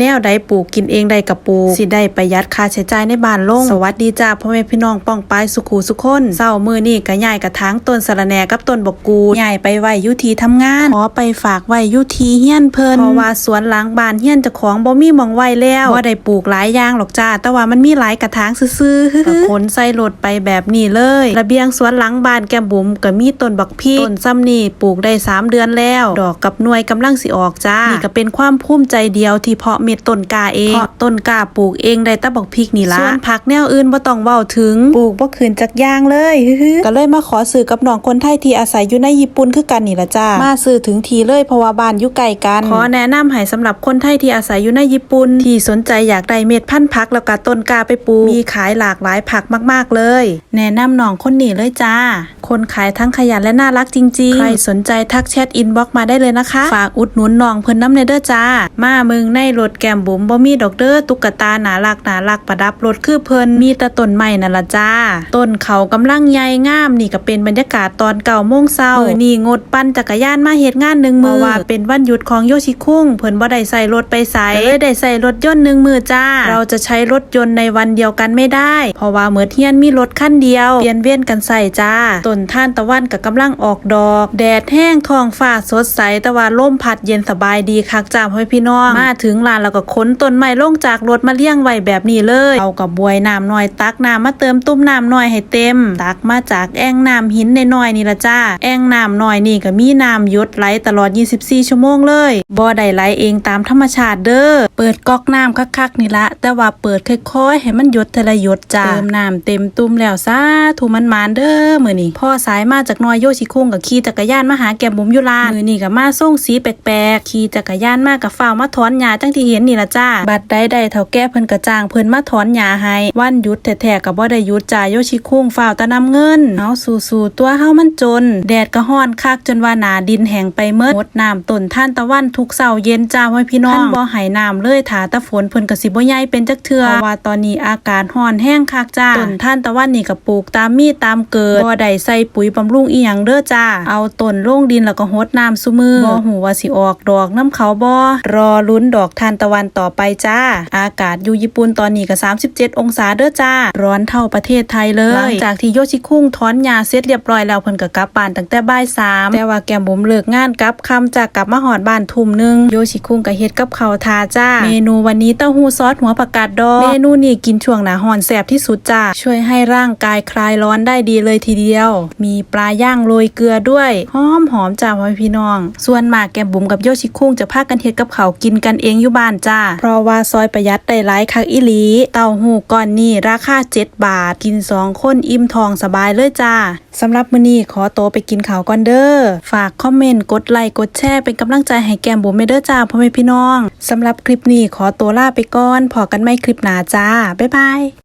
แนวใดปลูกกินเองได้กับปลูกสิได้ประหยัดค่าใช้จ่ายในบ้านลง สวัสดีจ้าพ่อแม่พี่น้องป้องปายสุขูสุขคนเศร้ามือนี่ก็ย้ายกระถางต้นสะระแหน่กับต้นบกกูดย้ายไปไว้อยุทีทำงานขอไปฝากไว้อยุทีเฮี้ยนเพิ่นเพราะว่าสวนหลังบ้านเฮี้ยนจ้าของบ่มีมองไว้แล้วบ่าได้ปลูกหลายอย่างหรอกจ้าแต่ว่ามันมีหลายกระถางซื่อๆก็ขนใส่รถไปแบบนี้เลย ระเบียงสวนหลังบ้านแก้มบุ๋มก็มีต้นบักพริกต้นซ้ำนี่ปลูกได้สามเดือนแล้ว ดอกกับหน่วยกำลังสิออกจ้านี่ก็เป็นความภูมิใจเดียวที่เพาะเม็ดต้นกาเองเพาะต้นกาปลูกเองได้แตะบักพริกนี่ละส่วนผักแนวอื่นบ่ต้องเว้าถึงปลูกบ่ขืนจากย่างเลยฮึๆก็เลยมาขอซื้อกับน้องคนไทยที่อาศัยอยู่ในญี่ปุ่นคือกันนี่ละจ้ามาซื้อถึงทีเลยเพราะว่าบ้านอยู่ไกลกันขอแนะนำให้สำหรับคนไทยที่อาศัยอยู่ในญี่ปุ่นที่สนใจอยากได้เม็ดพันธุ์ผักแล้วก็ต้นกาไปปลูกมีขายหลากหลายผักมาก ๆเลย แนะนำน้องคนนี้เลยจ้า คนขายทั้งขยันและน่ารักจริงๆ ใครสนใจทักแชทอินบ็อกมาได้เลยนะคะ ฝากอุดหนุนน้องเพิ่นน้ำเนเด้อจ้า มามึงในรถแก้มบุ๋มบ่มีดอกเด้อตุ๊กตาหนารักหนารักประดับรถคือเพิ่นมีแต่ต้นไม้นั่นละจ้า ต้นเขากำลังใหญ่งามนี่ก็เป็นบรรยากาศตอนเก่าโมงเช้ามื้อนี้งดปั่นจักรยานมาเฮ็ดงานหนึ่งมือเพราะว่าเป็นวันหยุดของโยชิคุงเพิ่นบ่ได้ใส่รถไปไสเลยได้ใส่รถยนต์หนึ่งมือจ้า เราจะใช้รถยนต์ในวันเดียวกันไม่ได้ เพราะว่าเหมือเทียนมีรถคันเดียวเปลี่ยนเวียนกันใส่จ้าต้นท่านตะวันก็กำลังออกดอก แดดแห้งทองฟ้าสดใสแต่ว่าลมพัดเย็นสบายดีคักจ้าพ่อพี่น้อง มาถึงลานแล้วก็ขนต้นไม้ลงจากรถมาเลี้ยงไว้แบบนี้เลยเอากับบวยน้ำหน่อยตักน้ำมาเติมตุ้มน้ำหน่อยให้เต็ม ตักมาจากแอ่งน้ำหินในน้อยนี่ละจ้า แอ่งน้ำหน่อยนี่ก็มีน้ำยดไหลตลอด 24 ชั่วโมงเลยบ่ได้ไหลเองตามธรรมชาติเด้อเปิดก๊อกน้ำคักๆนี่ละ แต่ว่าเปิดค่อยๆให้มันยดทละยดจ้าเติมน้ำเต็มตุ้มแล้วซาถูมันมานเด้อมือนี้พ่อสายมาจากน้อยโยชิคุงกับขี่จักรยานมาหาแก้มบุ๋มยู่ลานมือนี้ก็มาส่งสีแปลกๆขี่จักรยานมากับฝ้าวมาถอนหญ้าจังที่เห็นนี่ละจ้า บัดใดๆเฒ่าแก่เพิ่นกระจ้างเพิ่นมาถอนหญ้าให้ วันหยุดแท้ๆก็บ่ได้หยุดจ้าโยชิคุงฝ้าวแตะนำเงินเฮาสู้ๆตัวเฮามันจน แดดก็ร้อนคักจนว่าหนาดินแห้งไปเมิดหมดน้ำต้นท่านตะวันทุกเช้าเย็นจ้าไว้พี่น้องท่านบ่ให้น้ำเลยถาตะฝนเพิ่นก็สิบ่ใหญ่เป็นจักเทื่อเพราะว่าตอนนี้อากาศร้อนแห้งคักจ้าต้นท่านตะวันนี่ก็ปลูกตามมีตามเกิดบ่ได้ใส่ปุ๋ยบำรุงอีหยังเด้อจ้า เอาต้นลงดินแล้วก็รดน้ำซุมือบ่ฮู้ว่าสิออกดอกน้ำเขาบ่รอลุ้นดอกทานตะวันต่อไปจ้า อากาศอยู่ญี่ปุ่นตอนนี้ก็37 องศาเด้อจ้า ร้อนเท่าประเทศไทยเลยหลังจากที่โยชิคุงถอนหญ้าเสร็จเรียบร้อยแล้วเพิ่นก็กลับบ้านตั้งแต่บ่ายสามแต่ว่าแก้มบุ๋มเลิกงานกลับคำจากกลับมาหอดบ้านทุ่มหนึงโยชิคุงก็เฮ็ดกับเขาทาจ้า เมนูวันนี้เต้าหู้ซอสหัวผักกาดดองเมนูนี้กินช่วงหน้าร้อนแซ่บที่สุดจ้าช่วยให้ร่างกายคลายร้อนได้ดีเลยทีเดียวมีปลาย่างโรยเกลือด้วยหอมหอมจ้าพ่อพี่น้อง ส่วนหมากแกมบุ๋มกับโยชิคุ้งจะพากันเฮ็ดกับเขากินกันเองอยู่บ้านจ้า เพราะว่าซอยประหยัดได้หลายคักอีหลี เต้าหู้ก้อนนี้ราคา 7 บาท กินสองคนอิ่มท้องสบายเลยจ้าสำหรับมื้อนี้ขอโตวไปกินข้าวก่อนเด้อ ฝากคอมเมนต์ กดไลค์ กดแชร์ เป็นกำลังใจให้แกมบุ๋มเด้อจ้าพ่อแม่พี่น้อง สำหรับคลิปนี้ขอตัวลาไปก่อน พอกันไม่คลิปหน้าจ้า บ๊ายบาย